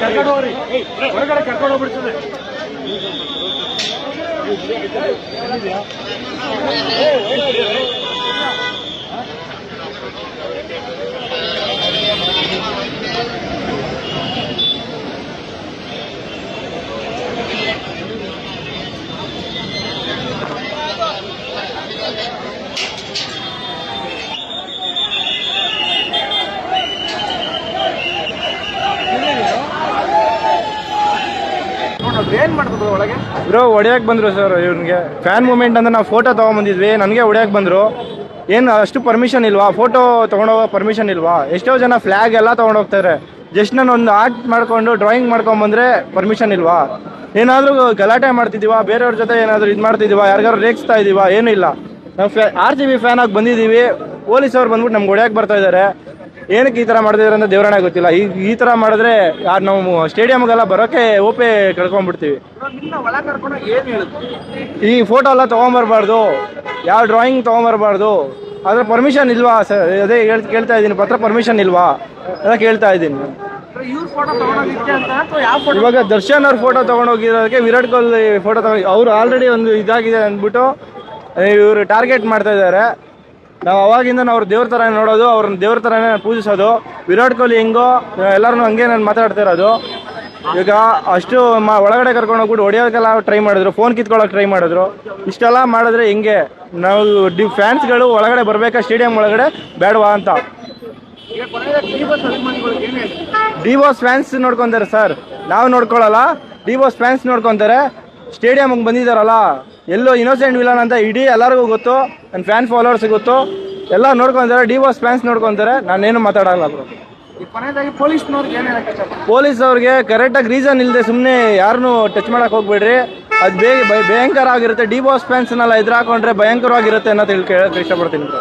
ಕರ್ಕೊಂಡು ಹೋಗ್ರಿ ಹೊರಗಡೆ ಕರ್ಕೊಂಡು ಹೋಗ್ಬಿಡ್ತದೆ ಏನ್ ಮಾಡ್ತಿದ್ರು ಒಳಗೆ? ಬ್ರೋ ಹೊಡ್ಯಕ್ಕೆ ಬಂದ್ರು ಸರ್ ಇವ್ನಿಗೆ. ಫ್ಯಾನ್ ಮೂಮೆಂಟ್ ಅಂದ್ರೆ ನಾವು ಫೋಟೋ ತೊಗೊಂಬಂದಿದ್ವಿ, ನನಗೆ ಹೊಡ್ಯಕ್ಕೆ ಬಂದರು. ಏನು ಅಷ್ಟು ಪರ್ಮಿಷನ್ ಇಲ್ವಾ? ಫೋಟೋ ತೊಗೊಂಡೋಗೋ ಪರ್ಮಿಷನ್ ಇಲ್ವಾ? ಎಷ್ಟೋ ಜನ ಫ್ಲ್ಯಾಗ್ ಎಲ್ಲ ತೊಗೊಂಡೋಗ್ತಾರೆ. ಜಸ್ಟ್ ನಾನು ಒಂದು ಆರ್ಟ್ ಮಾಡ್ಕೊಂಡು ಡ್ರಾಯಿಂಗ್ ಮಾಡ್ಕೊಂಬಂದ್ರೆ ಪರ್ಮಿಷನ್ ಇಲ್ವಾ? ಏನಾದರೂ ಗಲಾಟೆ ಮಾಡ್ತಿದ್ದೀವಾ? ಬೇರೆಯವ್ರ ಜೊತೆ ಏನಾದರೂ ಇದು ಮಾಡ್ತಿದ್ದೀವ? ಯಾರಿಗಾರು ರೇಗಿಸ್ತಾ ಇದ್ದೀವಾ ಏನೂ ಇಲ್ಲ. ನಾವು ಫ್ಯಾ ಆರ್ ಜಿ ಬಿ ಫ್ಯಾನ್ ಆಗಿ ಬಂದಿದ್ದೀವಿ. ಪೊಲೀಸವ್ರು ಬಂದ್ಬಿಟ್ಟು ನಮ್ಗೆ ಹೊಡೆಯಕ್ಕೆ ಬರ್ತಾ ಇದ್ದಾರೆ ಏನಕ್ಕೆ ಈ ಥರ ಮಾಡ್ತಿದ್ದಾರೆ ಅಂತ ದೇವರಣ್ಣ ಗೊತ್ತಿಲ್ಲ. ಈ ಈ ಥರ ಮಾಡಿದ್ರೆ ಯಾರು ನಾವು ಸ್ಟೇಡಿಯಮ್ಗೆಲ್ಲ ಬರೋಕ್ಕೆ ಓಪೆ ಕಳ್ಕೊಂಡ್ಬಿಡ್ತೀವಿ ಈ ಫೋಟೋ ಎಲ್ಲ ತೊಗೊಂಬರ್ಬಾರ್ದು. ಯಾವ ಡ್ರಾಯಿಂಗ್ ತೊಗೊಂಬರ್ಬಾರ್ದು. ಅದ್ರ ಪರ್ಮಿಷನ್ ಇಲ್ವಾ? ಸರ್ ಅದೇ ಕೇಳ್ತಾ ಇದ್ದೀನಿ. ಪತ್ರ ಪರ್ಮಿಷನ್ ಇಲ್ವಾ? ಅದ ಕೇಳ್ತಾ ಇದ್ದೀನಿ. ಇವಾಗ ದರ್ಶನ್ ಅವ್ರ ಫೋಟೋ ತೊಗೊಂಡೋಗಿರೋದಕ್ಕೆ ವಿರಾಟ್ ಕೊಹ್ಲಿ ಫೋಟೋ ತಗೊಂಡು ಅವ್ರು ಆಲ್ರೆಡಿ ಒಂದು ಇದಾಗಿದೆ ಅಂದ್ಬಿಟ್ಟು, ಇವರು ಟಾರ್ಗೆಟ್ ಮಾಡ್ತಾ ಇದ್ದಾರೆ. ನಾವು ಅವಾಗಿಂದ ಅವ್ರ ದೇವ್ರ ಥರ ನೋಡೋದು, ಅವ್ರನ್ನ ದೇವ್ರ ಥರನೇ ಪೂಜಿಸೋದು. ವಿರಾಟ್ ಕೊಹ್ಲಿ ಹೆಂಗೋ ಎಲ್ಲರನ್ನೂ ಹಂಗೆ ನಾನು ಮಾತಾಡ್ತಾ ಇರೋದು. ಈಗ ಅಷ್ಟು ಮ ಒಳಗಡೆ ಕರ್ಕೊಂಡು ಹೋಗ್ಬಿಟ್ಟು ಹೊಡಿಯೋಕ್ಕೆಲ್ಲ ಟ್ರೈ ಮಾಡಿದ್ರು ಫೋನ್ ಕಿತ್ಕೊಳ್ಳೋಕೆ ಟ್ರೈ ಮಾಡಿದ್ರು. ಇಷ್ಟೆಲ್ಲ ಮಾಡಿದ್ರೆ ಹೆಂಗೆ? ನಾವು ಡಿ ಫ್ಯಾನ್ಸ್ಗಳು ಒಳಗಡೆ ಬರಬೇಕಾ, ಸ್ಟೇಡಿಯಂ ಒಳಗಡೆ? ಬೇಡವಾ ಅಂತ. ಡಿ ಬಾಸ್ ಫ್ಯಾನ್ಸ್ ನೋಡ್ಕೊಂತಾರೆ ಸರ್. ನಾವು ನೋಡ್ಕೊಳ್ಳಲ್ಲ ಡಿ ಬಾಸ್ ಫ್ಯಾನ್ಸ್ ನೋಡ್ಕೊಂತಾರೆ. ಸ್ಟೇಡಿಯಮ್ಗೆ ಬಂದಿದ್ದಾರಲ್ಲ ಎಲ್ಲೋ ಇನ್ನೋಸೆಂಟ್ ವಿಲನ್ ಅಂತ ಇಡೀ ಎಲ್ಲರಿಗೂ ಗೊತ್ತು ನನ್ನ ಫ್ಯಾನ್ ಫಾಲೋವರ್ಸ್ ಗೊತ್ತು. ಎಲ್ಲ ನೋಡ್ಕೊಂತಾರೆ ಡಿ ಬಾಸ್ ಫ್ಯಾನ್ಸ್ ನೋಡ್ಕೊಂತಾರೆ. ನಾನೇನು ಮಾತಾಡಲ್ಲ ಬ್ರೋ ಪೊಲೀಸ್ ಅವ್ರಿಗೆ ಕರೆಕ್ಟಾಗಿ ರೀಸನ್ ಇಲ್ಲದೆ ಸುಮ್ಮನೆ ಯಾರನ್ನೂ ಟಚ್ ಮಾಡಕ್ಕೆ ಹೋಗ್ಬೇಡ್ರಿ. ಅದು ಬೇಗ ಭಯ- ಭಯಂಕರ ಆಗಿರುತ್ತೆ. ಡಿ ಬಾಸ್ ಫ್ಯಾನ್ಸ್ನೆಲ್ಲ ಎದುರು ಹಾಕೊಂಡ್ರೆ ಭಯಂಕರವಾಗಿರುತ್ತೆ ಅನ್ನೋದು ಕೇಳಕ್ಕೆ ಇಷ್ಟಪಡ್ತೀನಿ ಬ್ರೋ